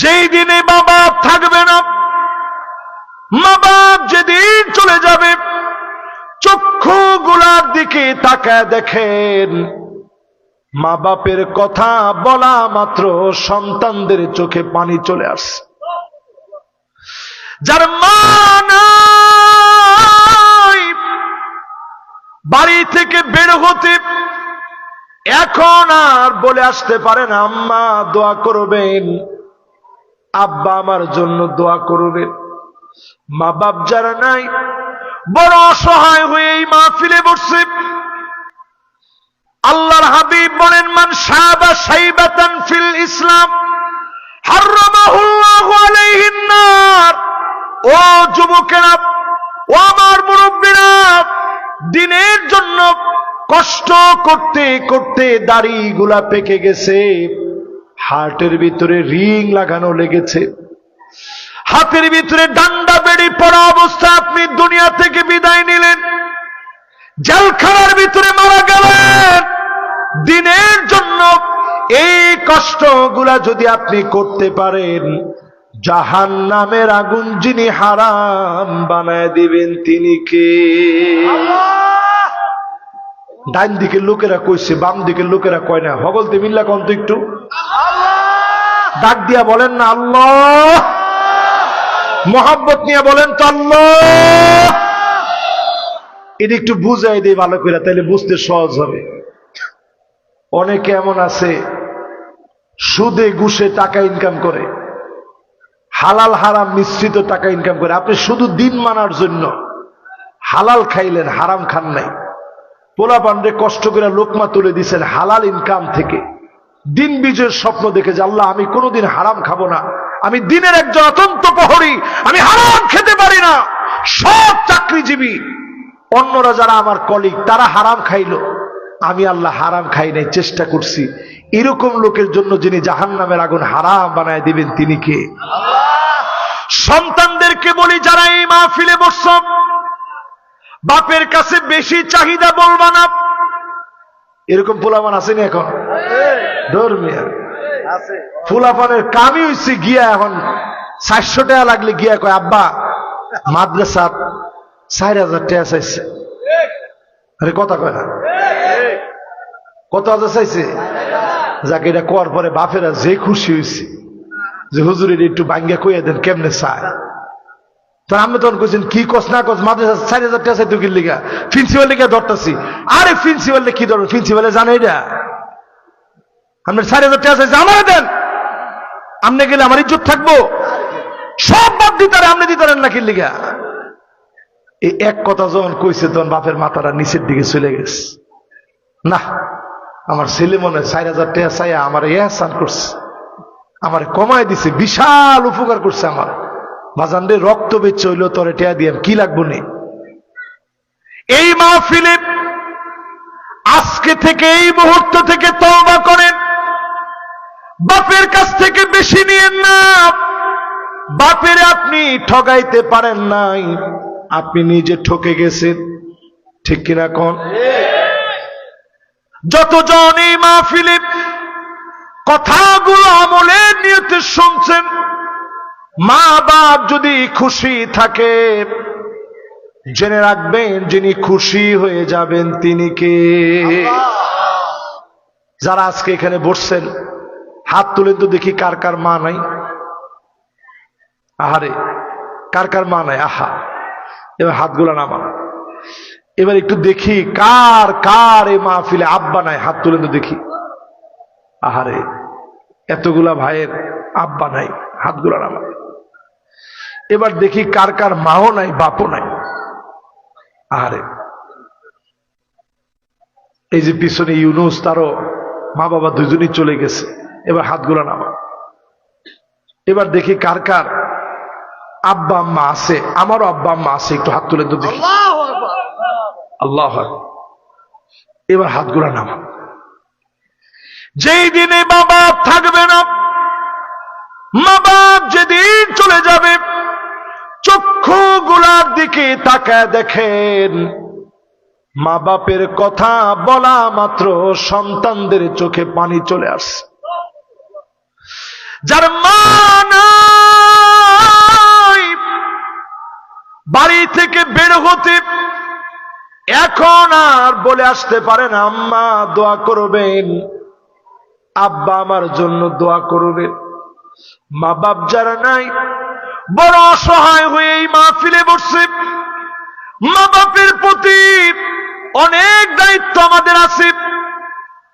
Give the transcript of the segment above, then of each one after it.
যেই দিনে মা বাপ থাকবে না, মা বাপ যেদিন চলে যাবে, চক্ষু গুলার দিকে তাকায় দেখেন। মা বাপের কথা বলা মাত্র সন্তানদের চোখে পানি চলে আসছে। যার মা বাড়ি থেকে বের হতে এখন আর বলে আসতে পারেন আম্মা, দোয়া করবেন। আব্বা আমার জন্য দোয়া করবেন মা বাপ যারা নাই, বড় অসহায় হয়ে এই মাহফিলে বসছে। আল্লাহর হাবিব বলেন, মান সাবা সাইবাতান ফিল ইসলাম ও যুবকেরা, ও আমার মুরব্বীরা, দিনের জন্য কষ্ট করতে করতে দাড়ি গুলা পেকে গেছে। হার্টের ভিতরে রিং লাগানো লেগেছে। হাতের ভিতরে ডান্ডা বেড়ি পড়া অবস্থা আপনি দুনিয়া থেকে বিদায় নিলেন। জেলখানার ভিতরে মারা গেলেন। দিনের জন্য এই কষ্টগুলা যদি আপনি করতে পারেন জাহান নামের আগুন যিনি হারাম বানায় দিবেন তিনি কে? ডাইন দিকের লোকেরা কইছে বাম দিকের লোকেরা কয় না। হগলতে মিল্লা কন্ত একটু। ডাক দিয়া বলেন না, আল্লাহ। মোহাব্বত নিয়ে বলেন তো আল্লাহ। এটা একটু বুঝাই দিই ভালো করে তাহলে বুঝতে সহজ হবে। অনেকে এমন আছে, সুদে ঘুষে টাকা ইনকাম করে, হালাল হারাম মিশ্রিত টাকা ইনকাম করে। আপনি শুধু দিন মানার জন্য হালাল খাইলেন, হারাম খান নাই। পোলা পান্ডে কষ্ট করে লোকমা তুলে দিছেন হালাল ইনকাম থেকে। দিন বিজয়ের স্বপ্ন দেখে যে, আল্লাহ, আমি কোনোদিন হারাম খাব না। আমি দিনের একজন অতন্ত প্রহরী, আমি হারাম খেতে পারি না। সব চাকরিজীবী, অন্যরা যারা আমার কলিগ তারা হারাম খাইলো। আমি আল্লাহ হারাম খাই নাই, চেষ্টা করছি। এরকম লোকের জন্য যিনি জাহান নামের আগুন হারাম বানায় দিবেন, তিনি কে? সন্তানদেরকে বলি, যারা এই মাহফিলে বসছ, বাপের কাছে বেশি চাহিদা বলবা না। এরকম পোলাপান আসেনি এখন? ধর্মিয়া। ফুলাপানের কামই হইছে গিয়া এখন চারশো টাকা লাগলে গিয়া কয়, আব্বা মাদ্রাসা চার হাজার টাকা চাইছে। আরে কথা কয় না। কত হাজার চাইছে? যাকে, এটা কোয়ার পরে বাপেরা যে খুশি হয়েছে যে হুজুরের একটু বাঙ্গা কইয়া দেন, কেমনে চায়? তো আমি তখন কইছেন, কি কস না কস মাদ্রাসা চার হাজার টাকা চাইতো কি লিগা? প্রিন্সিপাল লিগা ধরতেছি। আরে প্রিন্সিপাল কি ধরো প্রিন্সিপালে জানে এটা? আপনার সাড়ে হাজার টাকা চাইছে, আমারে দেন। আপনি গেলে আমার ইজ্জত থাকব। সব বাদ দিতারে আপনি দিতারেন না লিগা। এই এক কথা যখন কইছে, তখন বাপের মাথাটা নিচের দিকে চলে গেছে। না, আমার ছেলে মনে চার হাজার টাকা চাইয়া আমার এহসান করছে। আমার কমায় দিছে, বিশাল উপকার করছে আমার। বাজান রে, রক্ত বেচে হইল, তোরে টেয়া দিয়ে কি লাগবো নে? এই মাহফিলে আজকে থেকে, এই মুহূর্ত থেকে তওবা করেন। বাপের কাছ থেকে বেশি নিয়েন না। বাপের আপনি ঠগাইতে পারেন নাই। আপনি নিজে ঠকে গেছেন। ঠিক কিনা কোন? যতজন এই মাহফিলে কথাগুলো আমলের নিয়তে শুনছেন মা বাপ যদি খুশি থাকে, জেনে রাখবেন যিনি খুশি হয়ে যাবেন তিনি কে? যারা আজকে এখানে বসছেন হাত তুলে তো দেখি কার কার মা নাই। আহারে, কার কার মা নাই? আহা, এবার হাতগুলো নামা এবার একটু দেখি কার কার মাহফিলে আব্বা নাই, হাত তুলে তো দেখি। আহারে, এতগুলা ভাইয়ের আব্বা নাই, হাতগুলা নামা এবার দেখি কার কার মাও নাই, বাপও নাই। আহারে, এই যে পিছনে ইউনুস, তারও মা বাবা দুজনই চলে গেছে। এবার হাতগুলা নামা এবার দেখি কার কার আব্বা আম্মা আছে। আমারও আব্বা আম্মা আছে একটু হাত তুলে তো দেখি। আল্লাহ এবার হাতগুলা নামা যেই দিনে বাপ থাকবে না মা বাপ যেদিন চলে যাবে চক্ষু গুলার দিকে তাকায় দেখেন মা বাপের কথা বলা মাত্র সন্তানদের চোখে পানি চলে আসছে। যার বাড়ি থেকে বের হতে এখন আর বলে আসতে পারেন আম্মা, দোয়া করবেন। আব্বা আমার জন্য দোয়া করবেন। মা বাপ যারা নাই, বড় অসহায় হয়ে এই ফিরে বসছে। মা বাপের প্রতি অনেক দায়িত্ব আমাদের আছে।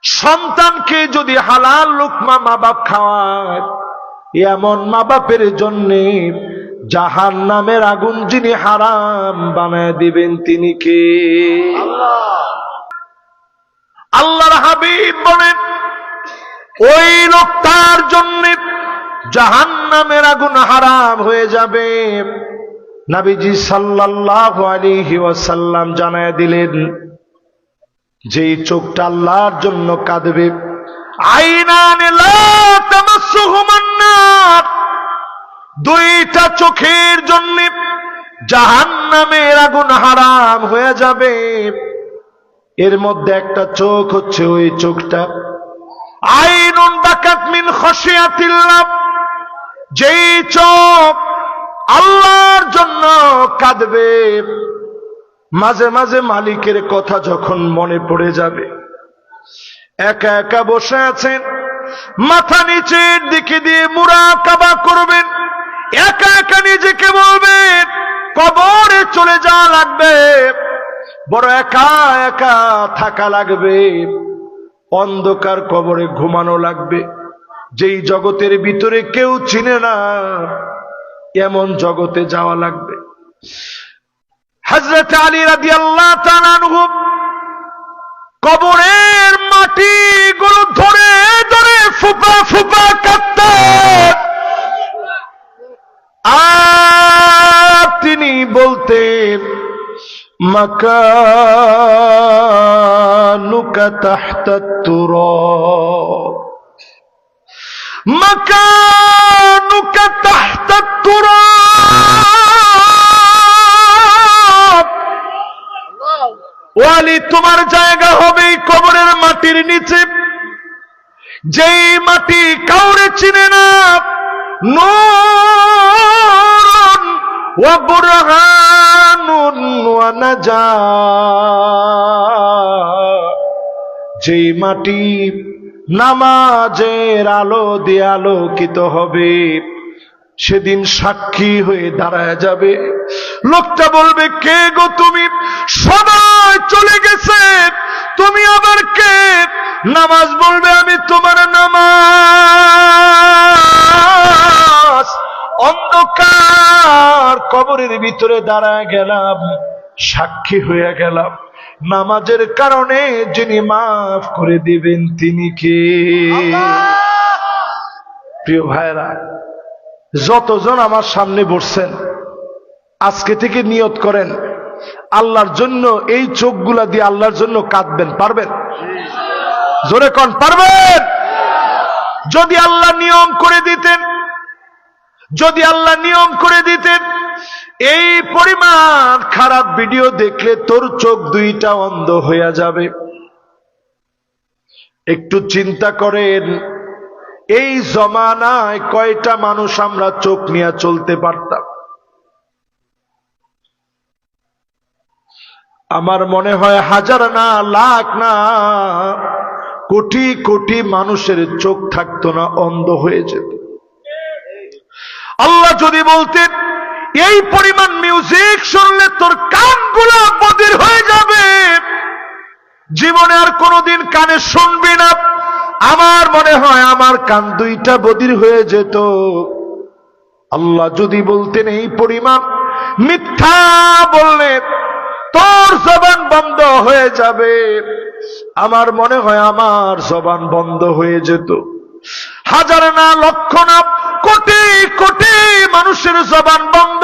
সন্তানকে যদি হালাল লোকমা মা বাপ খাওয়ায়, এমন মা বাপের জন্যে জাহান নামের আগুন যিনি হারাম বানায় দিবেন তিনি কে? আল্লাহর হাবিব বলেন, ওই লোকটার জন্য জাহান নামের আগুন হারাম হয়ে যাবে। নাবিজি সাল্লাল্লাহু আলাইহি ওয়াসাল্লাম জানায় দিলেন যেই চোখটা আল্লাহর জন্য কাঁদবে। দুইটা চোখের জন্য জাহান জাহান্নামের আগুন হারাম হয়ে যাবে। এর মধ্যে একটা চোখ হচ্ছে ওই চোখটা। আইনুন বাকাত মিন খসিয়াতিল্লাহ যেই চোখ আল্লাহর জন্য কাঁদবে। মাঝে মাঝে মালিকের কথা যখন মনে পড়ে যাবে, একা একা বসে আছেন, মাথা নিচের দিকে দিয়ে মুরা কাবা করবেন, একা একা নিজেকে বলবেন, কবরে চলে যাওয়া লাগবে, বড় একা একা থাকা লাগবে, অন্ধকার কবরে ঘুমানো লাগবে, যেই জগতের ভিতরে কেউ চিনে না, এমন জগতে যাওয়া লাগবে। হজরত আলী রাদি আল্লাহ কবরের মাটি গুলো ধরে ধরে ফুপা ফুপা কাঁদতেন আর তিনি বলতেন, মাকানুকা তাহতাত তুরাব। মাকানুকা ওয়ালি, তোমার জায়গা হবে কবরের মাটির নিচে। যেই মাটি কাউরে চিনে না নাজাত যেই মাটি নামাজের আলো দিয়ে আলোকিত হবে, সেদিন সাক্ষী হয়ে দাঁড়ায় যাবে। লোকটা বলবে, কে গো তুমি? সবাই চলে গেছে। তুমি আবার কে? নামাজ বলবে, আমি তোমার নামাজ। অন্ধকার কবরের ভিতরে দাঁড়ায় গেলাম, সাক্ষী হয়ে গেলাম। নামাজের কারণে যিনি মাফ করে দিবেন, তিনি কে? প্রিয় ভাইরা যতজন আমার সামনে বসছেন, আজকে থেকে নিয়ত করেন আল্লাহর জন্য, এই চোখগুলা দিয়ে আল্লাহর জন্য কাঁদবেন, পারবেন? জোরে কন, পারবেন? যদি আল্লাহ নিয়ম করে দিতেন, যদি আল্লাহ নিয়ম করে দিতেন, এই পরিমাণ খারাপ ভিডিও দেখলে তোর চোখ দুইটা অন্ধ হইয়া যাবে। একটু চিন্তা করেন, এই জমানায় কয়টা মানুষ আমরা চোখ নিয়ে চলতে পারতাম? আমার মনে হয় হাজার না, লাখ না, কোটি কোটি মানুষের চোখ থাকতো না, অন্ধ হয়ে যেত। আল্লাহ যদি বলতেন, এই পরিমাণ মিউজিক শুনলে তোর কানগুলো বদির হয়ে যাবে। জীবনে আর কোনোদিন কানে শুনবি না। আমার মনে হয় আমার কান দুইটা বদির হয়ে যেত। আল্লাহ যদি বলতেন, এই পরিমাণ মিথ্যা বললে তোর জবান বন্ধ হয়ে যাবে। আমার মনে হয় আমার জবান বন্ধ হয়ে যেত। হাজার না লক্ষ না কোটি কোটি মানুষের জবান বন্ধ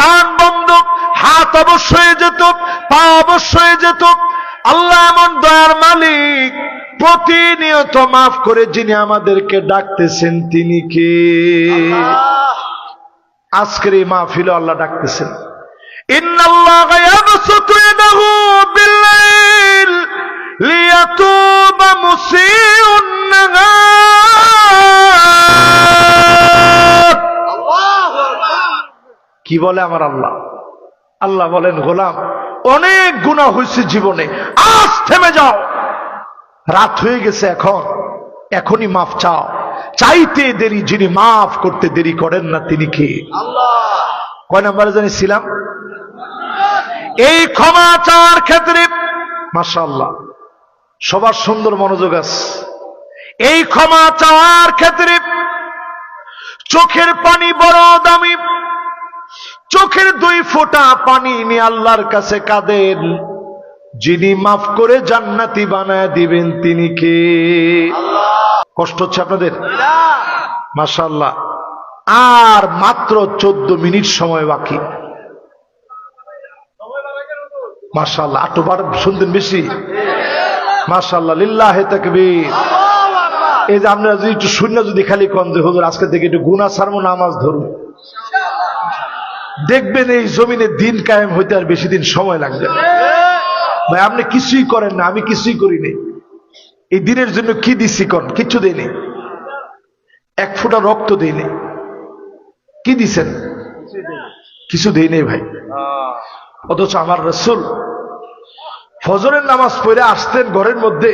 কান বন্ধ হাত অবশ্যই যেত পা অবশ্যই যেত। আল্লাহ এমন দয়ার মালিক প্রতিনিয়ত মাফ করে যিনি আমাদেরকে ডাকতেছেন তিনি কে? আজকের এই মাহফিল আল্লাহ ডাকতেছেন। কি বলে আমার আল্লাহ? আল্লাহ বলেন গোলাম অনেক গুণা হয়েছে জীবনে আজ থেমে যাও। রাত হয়ে গেছে এখন এখনই মাফ চাও। চাইতে দেরি যিনি মাফ করতে দেরি করেন না তিনি কে? কয় নাম্বারে জানি ছিলাম এই ক্ষমা চাওয়ার ক্ষেত্রে মাশাল্লাহ সবার সুন্দর মনোযোগ আছে। এই ক্ষমা চাওয়ার ক্ষেত্রে চোখের পানি বড় দামি চোখের দুই ফোঁটা পানি নিয়ে আল্লাহর কাছে কাঁদেন। যিনি মাফ করে জান্নাতি বানায় দিবেন তিনি কে? কষ্ট হচ্ছে আপনাদের? মাশাল্লাহ আর মাত্র চোদ্দ মিনিট সময় বাকি। মাশাল্লাহ আটু বার শুনতেন বেশি। মাশাল্লাহ লিল্লাহ এই যে আপনারা যদি একটু শূন্য যদি খালি কম যে, হুজুর, আজকে থেকে একটু গুনা সারমো নামাজ ধরুন দেখবেন এই জমিনে দিন কায়েম হইতে আর বেশি দিন সময় লাগবে। ভাই, আপনি কিছুই করেন না, আমি কিছুই করি নাই। এই দিনের জন্য কি দিছি কন? কিচ্ছু দেয়নি এক ফোঁটা রক্ত দেয়নি কি দিছেন? কিছু দেই নেই ভাই। অথচ আমার রসুল ফজরের নামাজ পড়ে আসতেন ঘরের মধ্যে,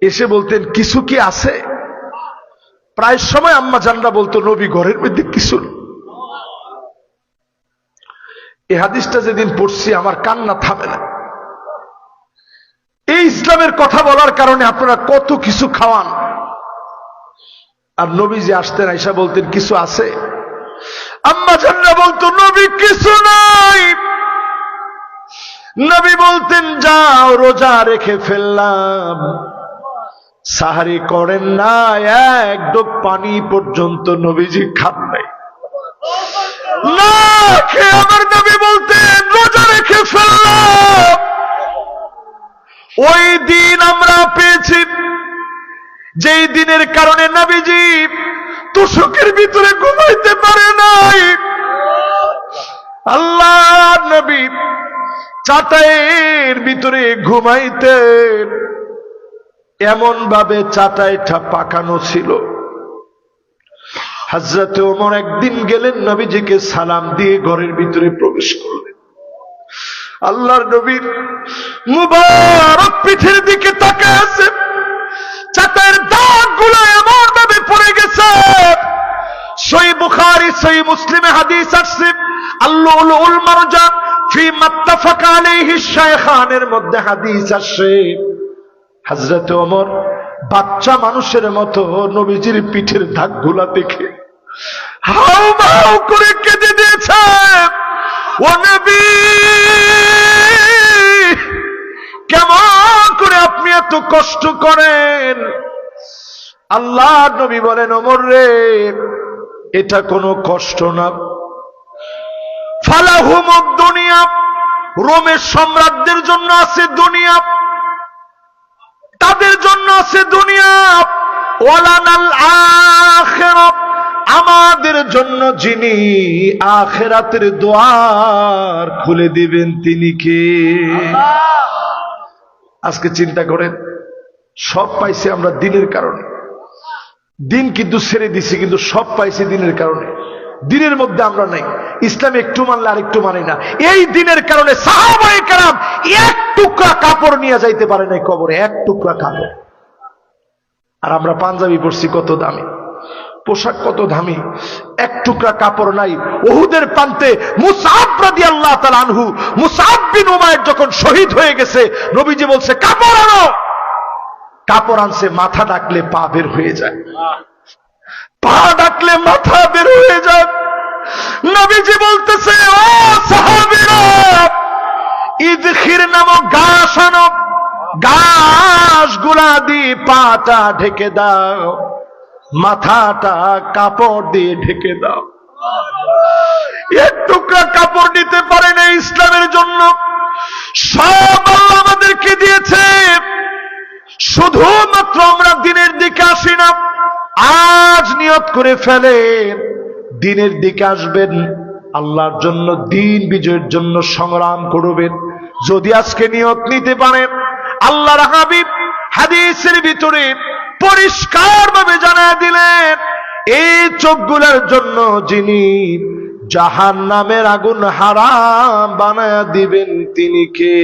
এসে বলতেন, কিছু কি আছে? প্রায় সময় আম্মা জানরা বলতো, নবী, ঘরের মধ্যে কিছু। এই হাদিসটা যেদিন পড়ছি, আমার কান্না থামে না। এই ইসলামের কথা বলার কারণে আপনারা কত কিছু খাওয়ান। আর নবী যে আসতেন আইসা বলতেন, কিছু আছে? আম্মা জানরা বলতো, নবী, কিছু নাই। নবী বলতেন, যাও, রোজা রেখে ফেললাম। সাহারি করেন না, এক ডোক পানি পর্যন্ত নবীজি খান নাই। আমার নবী বলতেন, রোজা রেখে ফেললাম। ওই দিন আমরা পেয়েছি, যেই দিনের কারণে নবীজি তুষকের ভিতরে ঘুমাইতে পারে নাই। আল্লাহ নবী চাটাইয়ের ভিতরে ঘুমাইতেন। এমন ভাবে চাটাইটা পাকানো ছিল। হাজরাতে ওমর একদিন গেলেন, নবীজিকে সালাম দিয়ে ঘরের ভিতরে প্রবেশ করলেন। আল্লাহর নবীর মুবারক পিঠের দিকে তাকায় আছে চাটাইয়ের দাগগুলো এমন ভাবে পড়ে গেছে। সই বুখারি সই মুসলিমে হাদিস আসছে আল্লুল উল মারজান ফি মাত্তাফাকা আলাইহি শাইখানের মধ্যে হাদিস আসছে হযরত ওমর বাচ্চা মানুষের মতো নবীজির পিঠের দাগগুলা দেখে হাউ মাউ করে কেঁদে দিয়েছে। ও কেমন করে আপনি এত কষ্ট করেন? আল্লাহ নবী বলেন অমর রে এটা কোনো কষ্ট না। ফালাহুম দুনিয়া রোমের সম্রাটদের জন্য আছে দুনিয়া। তাদের জন্য আছে দুনিয়া। ওয়ালানাল আমাদের জন্য যিনি আখেরাতের দোয়ার খুলে দিবেন তিনি কে? আজকে চিন্তা করেন সব পাইছি আমরা দিনের কারণে। দিন কিন্তু ছেড়ে দিছি, কিন্তু সব পাইছি দিনের কারণে। দিনের মধ্যে আমরা নাই। ইসলাম একটু মানলে আর একটু মানি না। এই দিনের কারণে এক টুকরা কাপড় নিয়ে যাইতে পারে নাই কবরে, এক টুকরা কাপড়। আর আমরা পাঞ্জাবি পরছি কত দামি। পোশাক কত দামি। এক টুকরা কাপড় নাই। ওহুদের প্রান্তে রাদিয়াল্লাহু আল্লাহ তাআলা আনহু যখন শহীদ হয়ে গেছে, নবীজি বলছে, কাপড় আনো! কাপড় আনছে মাথা ডাকলে পা বের হয়ে যায়। পা ডাকলে মাথা বের হয়ে যায়। নবীজি বলতেছে ও সাহাবীরা ইদখির নামক ঘাস আনো। ঘাসগুলা দিয়ে পাটা ঢেকে দাও। মাথাটা কাপড় দিয়ে ঢেকে দাও। এক টুকরা কাপড় নিতে পারে না ইসলামের জন্য। সব আল্লাহ আমাদেরকে দিয়েছে। শুধুমাত্র আমরা দিনের দিকে আসি না, আজ নিয়ত করে ফেলেন, দিনের দিকে আসবেন, আল্লাহর জন্য দিন বিজয়ের জন্য সংগ্রাম করবেন। যদি আজকে নিয়ত নিতে পারেন, আল্লাহর হাবিব হাদিসের ভিতরে পরিষ্কার ভাবে জানা দিলেন, এই চোখগুলোর জন্য যিনি জাহান নামের আগুন হারাম বানায়া দিবেন, তিনি কে?